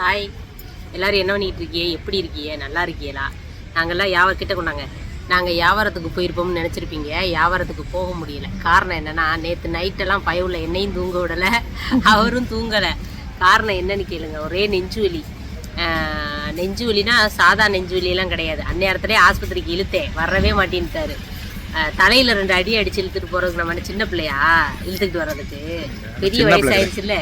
Hi. எல்லோரும் என்ன பண்ணிட்டு இருக்கியே எப்படி இருக்கியே நல்லா இருக்கியலா நாங்கெல்லாம் வியாபார கிட்ட கொண்டாங்க. நாங்கள் வியாபாரத்துக்கு போயிருப்போம்னு நினச்சிருப்பீங்க. வியாபாரத்துக்கு போக முடியல. காரணம் என்னென்னா நேற்று நைட்டெல்லாம் பயவில் என்னையும் தூங்க விடலை. அவரும் தூங்கலை. காரணம் என்னன்னு கேளுங்க. ஒரே நெஞ்சு வலி. நெஞ்சு வலினா சாதா நெஞ்சு வலியெல்லாம் கிடையாது. அந்நேரத்துலேயே ஆஸ்பத்திரிக்கு இழுத்தேன். வரவே மாட்டேன்ட்டாரு. தலையில ரெண்டு அடி அடிச்சு இழுத்துட்டு போறதுக்கு நம்ம சின்ன பிள்ளையா? இழுத்துக்கிட்டு வர்றதுக்கு. பெரிய வயசாயிருச்சுல்ல?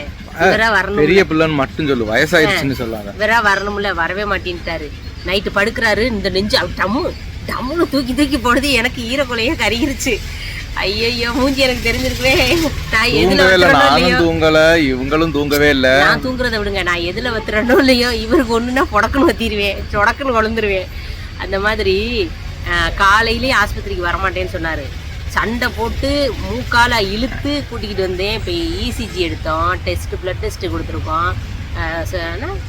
இவரா வரணும் பெரிய பிள்ளைன்னு மட்டும் சொல்லு வயசாயிருச்சுன்னு சொல்லாத. இவரா வரணும்ல வரவே மாட்டேன்ட்டாரு. நைட்டு படுக்கிறாரு இந்த நெஞ்சு டம்மு டம்முன்னு தூக்கி தூக்கி போடுது எனக்கு ஈரக்குலையே கருகிருச்சு. ஐயையோ மூஞ்சி எனக்கு தெரிஞ்சிருக்கவே நான் எதுல இல்லை நானும் தூங்கல இவங்களும் தூங்கவே இல்லை. நான் தூங்குறத விடுங்க நான் எதுல வத்துறனோ இல்லையோ இவருக்கு ஒண்ணுன்னா புடக்குன்னு வத்திடுவேன் சொடக்குன்னு குழந்துருவேன் அந்த மாதிரி காலையிலேயே ஆஸ்பத்திரிக்கு வரமாட்டேன்னு சொன்னாரு. சண்டை போட்டு மூக்கால இழுத்து கூட்டிக்கிட்டு வந்தேன். இப்போ இசிஜி எடுத்தோம். டெஸ்ட் பிளட் டெஸ்ட் கொடுத்துருக்கோம்.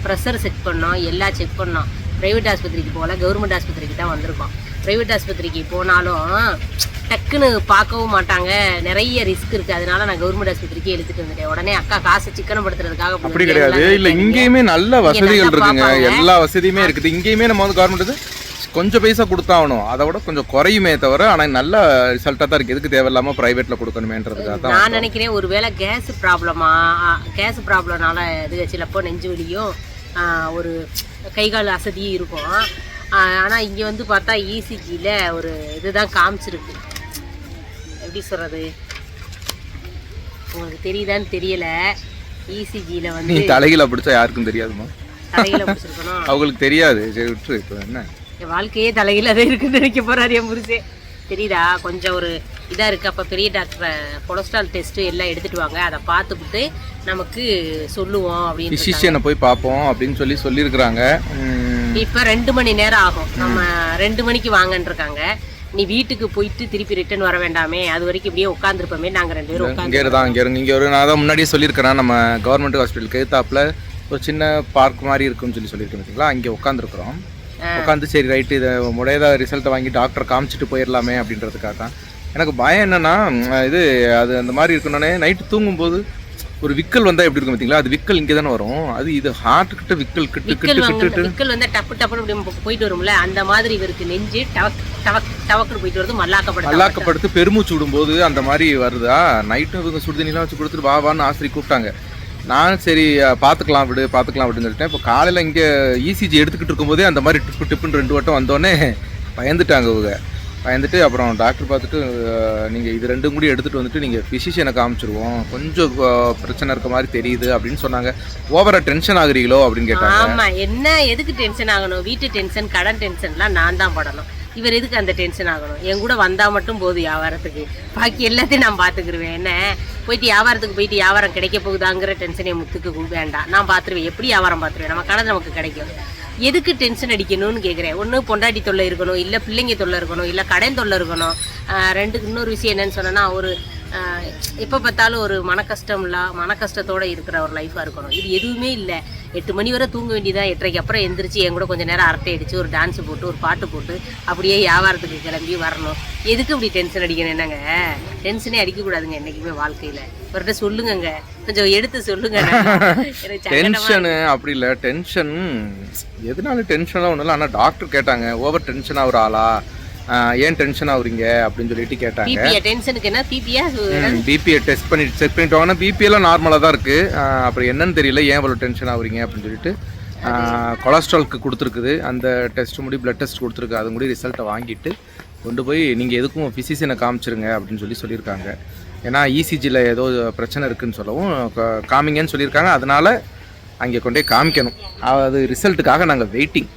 ப்ரெஷர் செக் பண்ணோம். எல்லாம் செக் பண்ணோம். ப்ரைவேட் ஆஸ்பத்திரிக்கு போகல. கவர்மெண்ட் ஆஸ்பத்திரிக்கு தான் வந்திருக்கோம். ப்ரைவேட் ஆஸ்பத்திரிக்கு போனாலும் டக்குன்னு பார்க்கவும் மாட்டாங்க. நிறைய ரிஸ்க் இருக்கு. அதனால நான் கவர்மெண்ட் ஆஸ்பத்திரிக்கே எடுத்துட்டு வந்துட்டேன். உடனே அக்கா காசை சிக்கனப்படுத்துறதுக்காக அப்படி போனேன். கிடையாது இல்ல. இங்கேயுமே நல்ல வசதிகள் இருக்குங்க. எல்லா வசதியுமே இருக்குது. இங்கேயுமே நம்ம வந்து கவர்மெண்ட் கொஞ்சம் பைசா கொடுத்தாகணும். அதை விட கொஞ்சம் குறையுமே தவிர ஆனா நல்ல ரிசல்ட்டா தான் இருக்கு. எதுக்கு தேவையில்லாம பிரைவேட்ல கொடுக்கணுமேன்றதுக்காக தான் நான் நினைக்கிறேன் ஒருவேளை கேஸ் ப்ராப்ளமா கேஸ் ப்ராப்ளம்னால இது சிலப்போ நெஞ்சு வலியும் ஒரு கை கால் அசதியும் இருக்கும். ஆ, ஆனா இங்க வந்து பார்த்தா இசிஜியில் ஒரு இதுதான் காமிச்சிருக்கு. எப்படி சொல்றது? உங்களுக்கு தெரியுதான்னு தெரியல. இசிஜியில் நீ வந்து தலையில பிடிச்சா யாருக்கும் தெரியாதுமா? அவங்களுக்கு தெரியாது. சரி விட்டுரு இப்போ என்ன? என் வாழ்க்கையே தலையில தான் இருக்குன்னு நினைக்க போறாரு என் புருஷே தெரியுதா? கொஞ்சம் ஒரு இதா இருக்கு. அப்ப பெரிய டாக்டரை கொலஸ்ட்ரால் டெஸ்ட் எல்லாம் எடுத்துட்டு வாங்க. அதை பார்த்துக்கிட்டு நமக்கு சொல்லுவோம் அப்படின்னு பிசிஷியனை போய் பார்ப்போம் அப்படின்னு சொல்லி சொல்லியிருக்கிறாங்க. இப்ப ரெண்டு மணி நேரம் ஆகும். நம்ம ரெண்டு மணிக்கு வாங்கன்னு இருக்காங்க. நீ வீட்டுக்கு போயிட்டு திருப்பி ரிட்டர்ன் வர வேண்டாமே. அது வரைக்கும் இப்படியே உட்காந்துருப்போமே நாங்க ரெண்டு பேரும் இங்கே தான் இங்கே இருங்க இங்கே ஒரு நான் தான் முன்னாடியே சொல்லியிருக்கிறேன். நம்ம கவர்மெண்ட் ஹாஸ்பிட்டலுக்கு எதிர்த்தாப்புல ஒரு சின்ன பார்க் மாதிரி இருக்குன்னு சொல்லி சொல்லியிருக்கேன் பார்த்தீங்களா இங்கே உட்காந்துருக்குறோம் உட்காந்து சரி ரைட்டு இதை முடையதா ரிசல்ட்டை வாங்கி டாக்டர் காமிச்சிட்டு போயிடலாமே அப்படின்றதுக்காக தான். எனக்கு பயம் என்னன்னா இது அது அந்த மாதிரி இருக்கணுன்னே நைட்டு தூங்கும்போது ஒரு விக்கல் வந்தால் எப்படி இருக்கும் பார்த்தீங்களா? அது விக்கல் இங்கே தானே வரும். அது இது ஹார்ட் கிட்ட விக்கல் கிட்டு கிட்டு கிட்டு விக்கல் வந்து டப்பு டப்புன்னு இப்படி போ- போயிட்டு வரும்ல? அந்த மாதிரி இவருக்கு நெஞ்சு டவக் டவக் டவக்குன்னு போயிட்டு வருது. மல்லாக்கப்படுது மல்லாக்கப்படுத்து பெருமூச்சு விடும்போது அந்த மாதிரி வருதா? நைட்டும் இவங்க சுடுதண்ணிலாம் வச்சு கொடுத்துட்டு வா வான்னு ஆஸ்திரி கூப்பிட்டாங்க. நான் சரி பார்த்துக்கலாம் விடு பார்த்துக்கலாம் அப்படின்னு சொல்லிட்டேன். இப்போ காலையில் இங்கே இசிஜி எடுத்துக்கிட்டு இருக்கும்போதே அந்த மாதிரி டிப்பு டிப்புன்னு ரெண்டு வட்டம் வந்தோடனே பயந்துட்டாங்க அவங்க பயந்துட்டு அப்புறம் டாக்டர் பார்த்துட்டு நீங்கள் இது ரெண்டும் கூட எடுத்துகிட்டு வந்துட்டு நீங்கள் ஃபிசிஷியனை காமிச்சிருவோம். கொஞ்சம் பிரச்சனை இருக்க மாதிரி தெரியுது அப்படின்னு சொன்னாங்க. ஓவராக டென்ஷன் ஆகுறீங்களோ அப்படின்னு கேட்டாங்க. ஆமாம் என்ன எதுக்கு டென்ஷன் ஆகணும்? வீட்டு டென்ஷன் கடன் டென்ஷன்லாம் நான் தான் படணும். இவர் எதுக்கு அந்த டென்ஷன் ஆகணும்? என் கூட வந்தால் மட்டும் போதும் வியாபாரத்துக்கு. பாக்கி எல்லாத்தையும் நான் பார்த்துக்கிருவேன் என்ன? போயிட்டு வியாபாரத்துக்கு போயிட்டு வியாபாரம் கிடைக்க போகுதாங்கிற டென்ஷன் என் முத்துக்கு வேண்டாம். நான் பார்த்துருவேன் எப்படி வியாபாரம் பார்த்துருவேன் நம்ம கடன் நமக்கு கிடைக்கும். எதுக்கு டென்ஷன் அடிக்கணும்னு கேட்குறேன் ஒன்று பொண்டாட்டி தொல்லை இருக்கணும் இல்லை பிள்ளைங்க தொல்லை இருக்கணும் இல்லை கடன் தொல்லை இருக்கணும். ரெண்டுக்கு இன்னொரு விஷயம் என்னன்னு சொன்னேன்னா ஒரு எப்போ பார்த்தாலும் ஒரு மன கஷ்டம் மன கஷ்டத்தோடு இருக்கிற ஒரு லைஃபாக இருக்கணும். இது எதுவுமே இல்லை. எட்டு மணி வரை தூங்க வேண்டியதான் எட்டரைக்கு அப்புறம் எந்திரிச்சு என் கூட கொஞ்சம் நேரம் அரட்டை அடித்து ஒரு டான்ஸ் போட்டு ஒரு பாட்டு போட்டு அப்படியே வியாபாரத்துக்கு கிளம்பி வரணும். எதுக்கு இப்படி டென்ஷன் அடிக்கணும் என்னங்க? டென்ஷனே அடிக்கக்கூடாதுங்க என்றைக்குமே வாழ்க்கையில். அவர்கிட்ட சொல்லுங்கங்க. கொஞ்சம் எடுத்து சொல்லுங்க. டென்ஷனு அப்படி இல்லை. டென்ஷன் எதனால டென்ஷனாக ஒன்றும் இல்லை. ஆனால் டாக்டர் கேட்டாங்க ஓவர் டென்ஷன் ஆகுற ஆளா? ஏன் டென்ஷன் ஆகுறீங்க அப்படின்னு சொல்லிட்டு கேட்டாங்க. டென்ஷனுக்கு என்ன? பிபியா பிபியை டெஸ்ட் பண்ணி செக் பண்ணிட்டு வாங்கன்னா பிபி எல்லாம் நார்மலாக தான் இருக்குது அப்புறம் என்னன்னு தெரியல. ஏன் இவ்வளோ டென்ஷன் ஆகுறீங்க அப்படின்னு சொல்லிட்டு கொலஸ்ட்ரால்க்கு கொடுத்துருக்குது. அந்த டெஸ்ட் முடி பிளட் டெஸ்ட் கொடுத்துருக்கு. அது முடி ரிசல்ட்டை வாங்கிட்டு கொண்டு போய் நீங்கள் எதுக்கும் ஃபிசிஷியனை காமிச்சிருங்க அப்படின்னு சொல்லி சொல்லியிருக்காங்க. ஏன்னா இசிஜியில் ஏதோ பிரச்சனை இருக்குன்னு சொல்லவும் காமிங்கன்னு சொல்லியிருக்காங்க. அதனால அங்கே கொண்டு காமிக்கணும். அது ரிசல்ட்டுக்காக நாங்கள் வெயிட்டிங்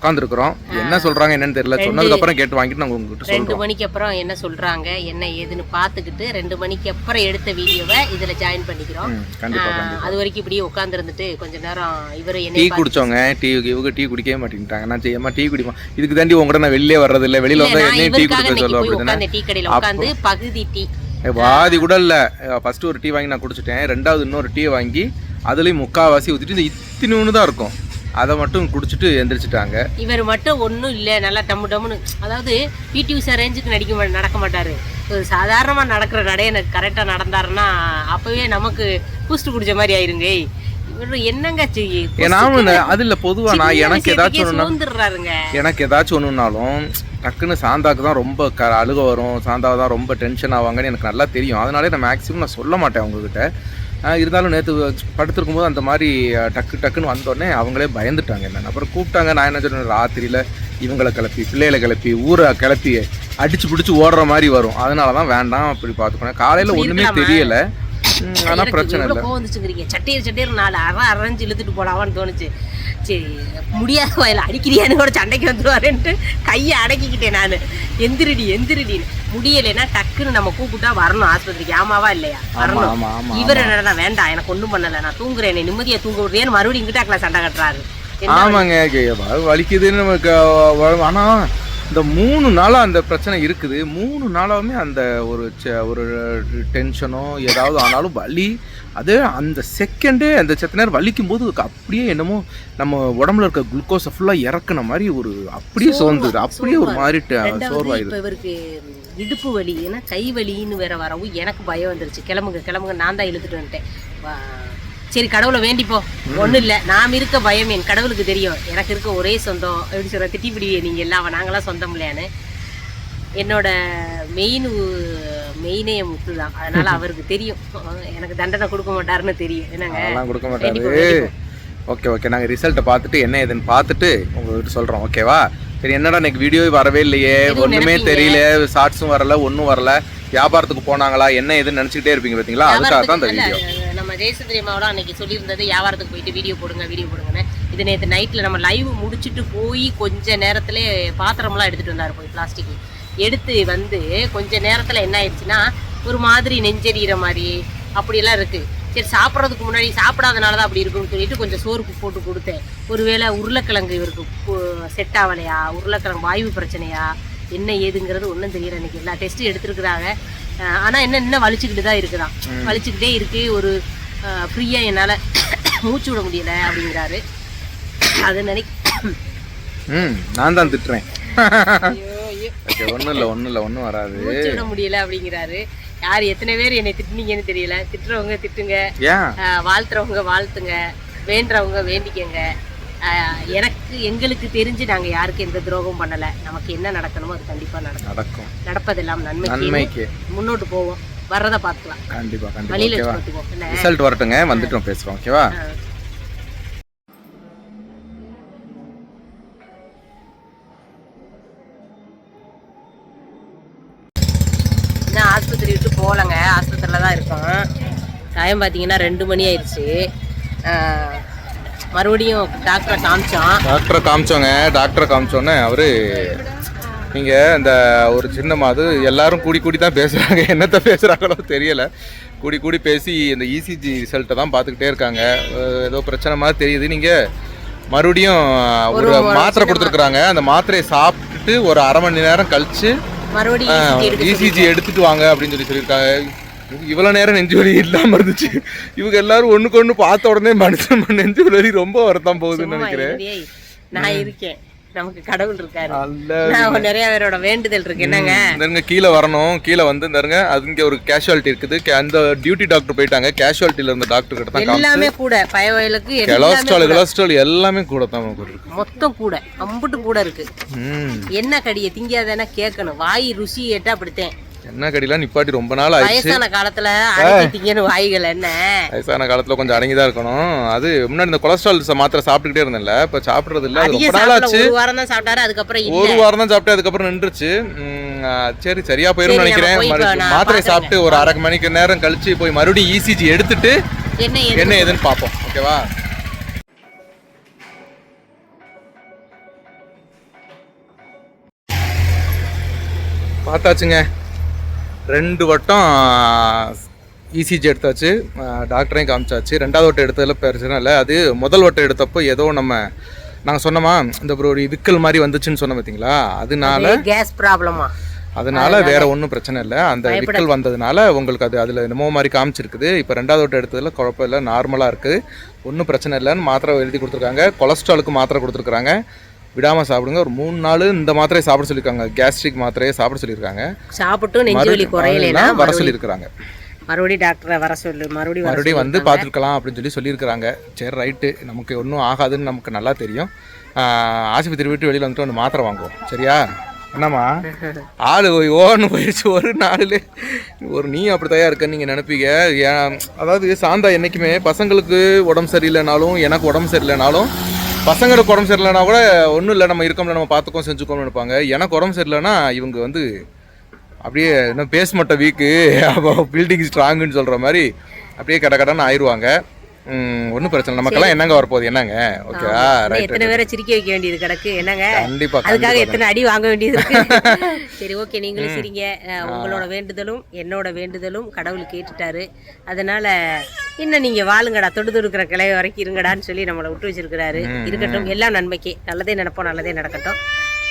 உட்காந்துருக்குறோம் என்ன சொல்கிறாங்க என்னன்னு தெரியல. சொன்னதுக்கப்புறம் கேட்டு வாங்கிட்டு நாங்கள் உங்ககிட்ட ரெண்டு சொல்கிறோம் மணிக்கு அப்புறம் என்ன சொல்றாங்க என்ன ஏதுன்னு பார்த்துக்கிட்டு ரெண்டு மணிக்கு அப்புறம் எடுத்த வீடியோவை இதுல ஜாயின் பண்ணிக்கிறோம். கண்டிப்பாக ஆஹ், அது வரைக்கும் இப்படியே உட்காந்துருந்துட்டு கொஞ்ச நேரம் இவர் டீ என்னை குடிச்சவங்க டீ இவங்க டீ குடிக்கவே மாட்டேங்கிட்டாங்க நான் செய்யமா டீ குடிமா இதுக்கு தாண்டி உங்கள்கிட்ட நான் வெளியே வர்றது இல்லை. வெளியில வந்தா என்னையும் டீ இவருக்காக குடிக்க இன்னைக்கு சொல்லுவோம் போய் அப்படிதானே உட்காந்து டீ கடையில உட்காந்து பகுதி டீ. ஏ, வாதி கூட இல்லை. ஃபர்ஸ்ட் ஒரு டீ வாங்கி நான் குடிச்சிட்டேன். ரெண்டாவது இன்னொரு டீ வாங்கி அதுலேயும் முக்காவாசி இந்த இத்தினூன்னு தான் இருக்கும். அதை மட்டும் குடிச்சிட்டு எந்திரிச்சிட்டாங்க. இவர் மட்டும் ஒன்றும் இல்லை நல்லா டம்மு டம்முன்னு. அதாவது பிடி உஷா ரேஞ்சுக்கு நடிக்க நடக்க மாட்டாரு. சாதாரணமாக நடக்கிற நடைய எனக்கு கரெக்டாக நடந்தாருன்னா அப்போவே நமக்கு பூஸ்ட் குடிச்ச மாதிரி ஆயிருங்க. இவரு என்னங்க அது இல்லை பொதுவாக நான் எனக்கு ஏதாச்சும் எனக்கு ஏதாச்சும் ஒன்றுனாலும் டக்குன்னு சாந்தாக்கு தான் ரொம்ப க அழுக வரும். சாந்தாவை தான் ரொம்ப டென்ஷன் ஆவாங்கன்னு எனக்கு நல்லா தெரியும். அதனாலே நான் மேக்ஸிமம் நான் சொல்ல மாட்டேன் அவங்கக்கிட்ட இருந்தாலும் நேற்று படுத்திருக்கும் போது அந்த மாதிரி டக்கு டக்குன்னு வந்தோடனே அவங்களே பயந்துட்டாங்க என்ன அப்புறம் கூப்பிட்டாங்க நான் என்ன சொன்னேன் ராத்திரியில் இவங்களை கிளப்பி பிள்ளைகளை கிளப்பி ஊரை கிளப்பி அடிச்சு பிடிச்சி ஓடுற மாதிரி வரும். அதனால தான் வேண்டாம் அப்படி பார்த்துக்கணும். காலையில் ஒன்றுமே? தெரியல. எனக்கு பிரச்சனை இல்லை. கோவம் வந்துச்சுங்கிறீங்க. சட்டையர் சட்டையர் நாலு அரை அரைஞ்சு இழுத்துட்டு போலாமான்னு தோணுச்சு. சரி முடியாத வயல அடிக்கிறியான்னு கூட சண்டைக்கு வந்துருவாருன்ட்டு கையை அடக்கிக்கிட்டேன் நான். எந்திரிடி எந்திரிடின்னு முடியலைன்னா டக்குன்னு நம்ம கூப்பிட்டா வரணும் ஆஸ்பத்திரிக்கு. ஆமாவா இல்லையா? வரணும். இவர் என்னடா வேண்டாம் எனக்கு ஒண்ணும் பண்ணல. நான் தூங்குறேன் நிம்மதியா தூங்க. விடுறேன்னு மறுபடியும் இங்கிட்டாக்கல சண்டை கட்டுறாரு? ஆமாங்க வலிக்குதுன்னு நமக்கு ஆனா இந்த மூணு நாளாக அந்த பிரச்சனை இருக்குது. மூணு நாளாவுமே அந்த ஒரு ஒரு டென்ஷனோ ஏதாவது ஆனாலும் வலி அது அந்த செகண்டே அந்த செத்த நேரம் வலிக்கும் போது அப்படியே என்னமோ நம்ம உடம்புல இருக்க குளுக்கோஸை ஃபுல்லாக இறக்குன மாதிரி ஒரு அப்படியே சோர்ந்துது. அப்படியே ஒரு மாதிரி ட- ரெண்டாவது சோர்வாயுது இப்ப இவருக்கு இடுப்பு வலி ஏன்னா கை வலின்னு வேற வரவும் எனக்கு பயம் வந்துருச்சு. கிளம்புங்க கிளம்புங்க நான் தான் இழுத்துட்டு வந்துட்டேன். சரி கடவுளை வேண்டிப்போ. ஒண்ணும் இல்ல நாம் இருக்க பயம் என் கடவுளுக்கு தெரியும். எனக்கு இருக்க ஒரே சொந்தம் எப்படி சொல்ற திட்டிப்பிடிவே நீங்க எல்லாம் நாங்களாம் சொந்தம் இல்லையான்னு. என்னோட மெயின் மெயினே முத்து தான். அதனால அவருக்கு தெரியும். எனக்கு தண்டனை கொடுக்க மாட்டாருன்னு தெரியும். என்னங்க? கொடுக்க வேண்டிப்போம், மாட்டாரு வேண்டிப்போம். Okay okay. நாங்கள் ரிசல்ட்டை பார்த்துட்டு என்ன ஏதுன்னு பார்த்துட்டு உங்ககிட்ட சொல்கிறோம் ஓகேவா சரி என்னடா இன்னைக்கு வீடியோ வரவே இல்லையே. ஒன்றுமே. தெரியல. ஷார்ட்ஸும் வரல ஒன்றும் வரல. வியாபாரத்துக்கு போனாங்களா? என்ன ஏதுன்னு நினச்சிக்கிட்டே இருப்பீங்க பார்த்தீங்களா? அதுக்காக தான் இந்த வீடியோ ஜெயசுந்தரி அம்மாவோட அன்னைக்கு சொல்லியிருந்தது. வியாபாரத்துக்கு போயிட்டு வீடியோ போடுங்க வீடியோ போடுங்கன்னு. இது நேற்று நைட்டில் நம்ம லைவ் முடிச்சுட்டு போய் கொஞ்ச நேரத்திலே பாத்திரம்லாம் எடுத்துட்டு வந்தார் போய் பிளாஸ்டிக் எடுத்து வந்து கொஞ்ச நேரத்தில் என்ன ஆயிடுச்சுன்னா ஒரு மாதிரி நெஞ்செறிகிற மாதிரி அப்படியெல்லாம் இருக்கு. சரி சாப்பிட்றதுக்கு முன்னாடி சாப்பிடாதனால தான் அப்படி இருக்குன்னு சொல்லிட்டு கொஞ்சம் சோறு போட்டு கொடுத்தேன். ஒருவேளை உருளைக்கிழங்கு இவருக்கு செட் ஆகலையா? உருளைக்கிழங்கு வாயு பிரச்சனையா? என்ன ஏதுங்கிறது ஒன்றும் தெரியல இன்னைக்கு. எல்லா டெஸ்ட்டும் எடுத்துருக்குறாங்க. ஆனால் என்ன இன்னும் வலிச்சுக்கிட்டு தான் இருக்குதான் வலிச்சுக்கிட்டே இருக்கு. ஒரு ஃப்ரீயாக என்னால் மூச்சு விட முடியல அப்படிங்கிறாரு. அது நினைக்க ம் நான் தான் திட்டுறேன். ஒன்றும் இல்லை ஒன்றும் இல்லை ஒன்றும் வராது. மூச்சு விட முடியல அப்படிங்கிறாரு. யார் எத்தனை பேர் என்னை திட்டுனீங்கன்னு தெரியல. திட்டுறவங்க திட்டுங்க. வாழ்த்துறவங்க வாழ்த்துங்க. வேண்டுறவங்க வேண்டிக்கங்க. எனக்கு எங்களுக்கு தெரிஞ்சு நாங்கள் யாருக்கும் எந்த துரோகமும் பண்ணலை. நமக்கு என்ன நடக்கணுமோ அது கண்டிப்பாக நடக்கும். நடக்கும். நடப்பதெல்லாம் நன்மைக்கு. முன்னோட்டு போவோம். வர்றதை பார்த்துக்கலாம். பார்த்துக்குவோம். என்ன ரிசல்ட் வரட்டுங்க. வந்துட்டோம் பேசுகிறோம் ஓகேவா? இன்னும் ஆஸ்பத்திரி விட்டு போகலங்க. ஆஸ்பத்திரியில் தான் இருக்கோம். டைம் பார்த்தீங்கன்னா ரெண்டு மணி ஆயிடுச்சு. மறுபடியும் டாக்டரை காமிச்சோம். டாக்டரை காமிச்சோங்க. டாக்டரை காமிச்சோன்னே அவரு நீங்கள் இந்த ஒரு சின்ன அது எல்லாரும் கூடி கூடி தான் பேசுகிறாங்க என்னத்த பேசுகிறாங்களோ தெரியல. கூடி கூடி பேசி இந்த E இசிஜி ரிசல்ட்டை தான் பார்த்துக்கிட்டே இருக்காங்க. ஏதோ பிரச்சனை மாதிரி தெரியுது. நீங்கள் மறுபடியும் ஒரு மாத்திரை கொடுத்துருக்குறாங்க. அந்த மாத்திரையை சாப்பிட்டுட்டு ஒரு அரை மணி நேரம் கழிச்சு மறுபடியும் ECG எடுக்க இசிஜி எடுத்துட்டு வாங்க அப்படின்னு சொல்லி சொல்லியிருக்காங்க. இவ்வளோ நேரம் நெஞ்சு வலி இல்லாமல் இருந்துச்சு. இவங்க எல்லாரும் ஒண்ணுக்கு ஒன்று பார்த்த உடனே மனுஷன் நெஞ்சு வலி ரொம்ப வரத்தான் போகுதுன்னு நினைக்கிறேன். நான் இருக்கேன். நமக்கு கடவுள் இருக்காரு. நிறைய பேரோட வேண்டுதல் இருக்கு. என்னங்க? இந்தருங்க கீழே வரணும். கீழே வந்து இந்தருங்க அது இங்கே ஒரு கேஷுவாலிட்டி இருக்குது. அந்த டியூட்டி டாக்டர் போயிட்டாங்க. கேஷுவாலிட்டியில் இருந்த டாக்டர் கிட்ட தான் எல்லாமே கூட. பயவயலுக்கு கொலஸ்ட்ரால் கொலஸ்ட்ரால் எல்லாமே கூட தான் நமக்கு இருக்கு. மொத்தம் கூட. அம்புட்டு கூட இருக்கு. என்ன கடியை திங்காதானே கேட்கணும். வாய் ருசி ஏட்டா அப்படித்தேன். என்ன கடிலாம் நிப்பாட்டி ரொம்ப நாள் ஆயிடுச்சு. வயசான காலத்துல அடக்கி திங்கணும் வாய்கள் என்ன? வயசான காலத்தில் கொஞ்சம் அடங்கி தான் இருக்கணும். அது முன்னாடி இந்த கொலஸ்ட்ரால் மாத்திரை சாப்பிட்டுக்கிட்டே இருந்தேன்ல இப்போ சாப்பிட்றது இல்லை. அது ரொம்ப நாள் ஆச்சு. ஒரு வாரம் தான் சாப்பிட்டாரு அதுக்கப்புறம் ஒரு வாரம் தான் சாப்பிட்டு அதுக்கப்புறம் நின்றுச்சு. சரி சரியா போயிரும் நினைக்கிறேன். மாத்திரை. சாப்பிட்டு ஒரு அரை மணிக்கு நேரம் கழிச்சு போய் மறுபடியும் இசிஜி எடுத்துட்டு என்ன? என்ன ஏதுன்னு பார்ப்போம் ஓகேவா? பார்த்தாச்சுங்க. ரெண்டு வட்டம் இசிஜி எடுத்தாச்சு. அஹ் டாக்டரையும் காமிச்சாச்சு. ரெண்டாவது வட்டம் எடுத்ததில் பிரச்சனை இல்லை. அது முதல் வட்டம் எடுத்தப்போ ஏதோ நம்ம நாங்கள் சொன்னோமா இந்த ஒரு விக்கல் மாதிரி வந்துச்சுன்னு சொன்னோம் பார்த்தீங்களா அதனால அது கேஸ் ப்ராப்ளமா அதனால வேற ஒன்றும் பிரச்சனை இல்லை. அந்த விக்கல் வந்ததுனால உங்களுக்கு அது அதில் என்னமோ மாதிரி காமிச்சிருக்குது. இப்போ ரெண்டாவது வட்டம் எடுத்ததில் குழப்பம் இல்லை நார்மலாக இருக்குது ஒன்றும் பிரச்சனை இல்லைன்னு மாத்திரை எழுதி கொடுத்துருக்காங்க. கொலஸ்ட்ராலுக்கு மாத்திரை கொடுத்துருக்காங்க விடாமல் சாப்பிடுங்க. ஒரு மூணு நாள் இந்த மாத்திரையை சாப்பிட சொல்லியிருக்காங்க. கேஸ்ட்ரிக் மாத்திரையை சாப்பிட சொல்லியிருக்காங்க. சாப்பிட்டும் நெஞ்சு வலி குறையலைன்னா வர சொல்லியிருக்காங்க மறுபடியும் டாக்டரை வர சொல்லு மறுபடியும் மறுபடியும் வந்து பார்த்துருக்கலாம் அப்படின்னு சொல்லி சொல்லியிருக்கிறாங்க. சரி ரைட்டு. நமக்கு ஒன்றும் ஆகாதுன்னு நமக்கு நல்லா தெரியும். ஆஸ்பத்திரி விட்டு வெளியில் வந்துட்டு ஒன்று மாத்திரை வாங்குவோம். சரியா? என்னம்மா? ஆள் ஓன்னு போயிடுச்சு. ஒரு நாளில். ஒரு நீ அப்படி தயார் இருக்க நீங்கள் நினைப்பீங்க அதாவது சாந்தா என்றைக்குமே பசங்களுக்கு உடம்பு சரியில்லைனாலும் எனக்கு உடம்பு சரியில்லைனாலும் பசங்களுக்கு உடம்பு சரியில்லைனா கூட ஒன்றும் இல்லை. நம்ம இருக்கோம்ல நம்ம பார்த்துக்கோம் செஞ்சுக்கோம்னு நினைப்பாங்க எனக்கு உடம்பு சரியில்லைன்னா இவங்க வந்து அப்படியே இன்னும் பேஸ் மட்டும் வீக்கு அப்போ பில்டிங் ஸ்ட்ராங்குன்னு சொல்கிற மாதிரி அப்படியே கட கடன்னு ஆயிடுவாங்க ஒன்றும் பிரச்சனை. நமக்கெல்லாம் என்னங்க வரப்போகுது? என்னங்க? ஓகேவா எத்தனை பேரை சிரிக்க வைக்க வேண்டியது கிடக்கு? என்னங்க? கண்டிப்பாக அதுக்காக எத்தனை அடி வாங்க வேண்டியது சரி ஓகே நீங்களும் சிரிங்க. உங்களோட வேண்டுதலும் என்னோட வேண்டுதலும் கடவுள் கேட்டுட்டாரு. அதனால இன்னும் நீங்க வாழுங்கடா தொடு தொடுக்கிற கிளை வரைக்கும் இருங்கடான்னு சொல்லி நம்மளை விட்டு வச்சிருக்கிறாரு. இருக்கட்டும் எல்லாம் நன்மைக்கே. நல்லதே நடப்போம் நல்லதே நடக்கட்டும்.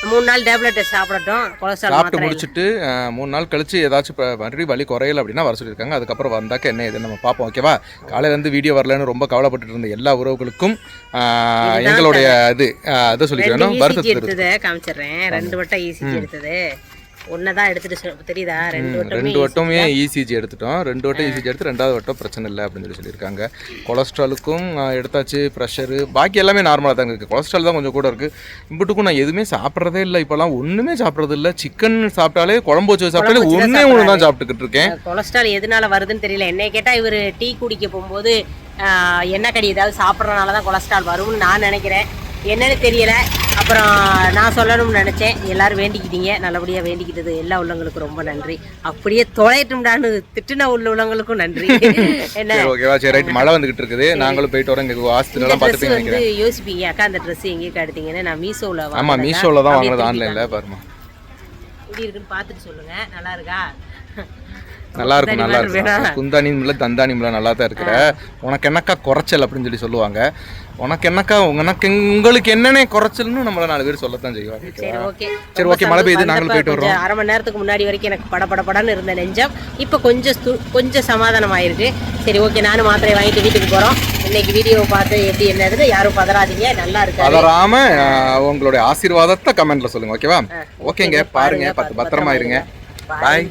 மூணு நாள் டேப்லெட் சாப்பிடட்டும் கொலஸ்ட்ரால் சாப்பிட்டு முடிச்சுட்டு மூணு நாள் கழிச்சு ஏதாச்சும் மறுபடியும் வலி குறையல அப்படின்னா வர சொல்லியிருக்காங்க. அதுக்கப்புறம் வந்தாக்க என்ன ஏதுன்னு நம்ம பார்ப்போம் ஓகேவா காலையில இருந்து வீடியோ வரலன்னு ரொம்ப கவலைப்பட்டு இருந்த எல்லா உறவுகளுக்கும் எங்களுடைய இது அஹ், இதை சொல்லிக்கிறேன். வருத்தத்தை எடுத்ததை காமிச்சிடுறேன். ரெண்டு வட்டம் இசிஜி எடுத்தது. ஒன்னு தான் எடுத்துட்டு தெரியுதா? ரெண்டு வட்டமே ரெண்டு வட்டமே இசிஜி எடுத்துட்டோம். ரெண்டு வட்டம் இசிஜி எடுத்து ரெண்டாவது வட்டம் பிரச்சனை இல்லை அப்படின்னு சொல்லி சொல்லியிருக்காங்க. கொலஸ்ட்ராலுக்கும் எடுத்தாச்சு ப்ரெஷரு பாக்கி எல்லாமே நார்மலாக தாங்க இருக்குது கொலஸ்ட்ரால் தான் கொஞ்சம் கூட இருக்குது இம்புட்டுக்கும் நான் எதுவுமே சாப்பிட்றதே இல்லை. இப்போலாம் ஒன்றுமே சாப்பிட்றது இல்லை. சிக்கன் சாப்பிட்டாலே குழம்பு வச்சு சாப்பிட்டாலே ஒன்றே ஒன்று தான் சாப்பிட்டுக்கிட்டு இருக்கேன். கொலஸ்ட்ரால் எதனால வருதுன்னு தெரியல. என்னைய கேட்டா இவர் டீ குடிக்க போகும்போது எண்ணெய் கடி ஏதாவது சாப்பிட்றதுனால தான் கொலஸ்ட்ரால் வரும்னு நான் நினைக்கிறேன். என்னன்னு தெரியல. அப்புறம் நான் சொல்லணும்னு நினைச்சேன். எல்லாரும் வேண்டிக்கிட்டீங்க. நல்லபடியா வேண்டிக்கிட்டது எல்லா உள்ளவங்களுக்கும் ரொம்ப நன்றி. அப்படியே தொலையட்டும்டான்னு திட்டுன உள்ள உள்ளவங்களுக்கும் நன்றி. என்ன? ஓகேவா சரி ரைட் மழை வந்துகிட்டு இருக்குது. நாங்களும் போயிட்டு வரோம். ஆஸ்பத்திரிலாம் ட்ரெஸ் பார்த்துப்பீங்க வந்து யோசிப்பீங்க. அக்கா அந்த ட்ரெஸ் எங்கேயும் எடுத்தீங்கன்னு நான் மீஷோவில் ஆமாம் மீஷோவில் தான் வாங்கினது ஆன்லைனில் பாருமா எப்படி இருக்குன்னு பார்த்துட்டு சொல்லுங்க. நல்லா இருக்கா? நல்லா இருக்கும் நல்லா குந்தாணி மாதிரி இருக்கும் குந்தானியும்ல தந்தானியும்ல நல்லா தான் இருக்கிற. உனக்கு என்னக்கா குறைச்சல் அப்படின்னு சொல்லி சொல்லுவாங்க. உனக்கு என்னக்கா உனக்கு உங்களுக்கு என்னென்ன குறைச்சல்னு நம்மள நாலு பேர் சொல்லத்தான் செய்வாங்க. சரி ஓகே. சரி ஓகே மழை பெய்யுது நாங்களும் போயிட்டு வரோம் அரை மணி நேரத்துக்கு முன்னாடி வரைக்கும் எனக்கு படபடபடன்னு இருந்த நெஞ்சம். இப்போ கொஞ்சம் ஸ்து- கொஞ்சம் சமாதானம் ஆயிருக்கு சரி ஓகே நானும் மாத்திரை வாங்கிட்டு வீட்டுக்கு போறோம். இன்னைக்கு வீடியோ பார்த்து எப்படி என்னதுன்னு யாரும் பதறாதீங்க நல்லா இருக்கு பதறாம உங்களுடைய ஆசீர்வாதத்தை கமெண்ட்ல சொல்லுங்க ஓகேவா? ஓகேங்க பாருங்க பாருங்க, பத்து பத்திரமா இருங்க. பாய்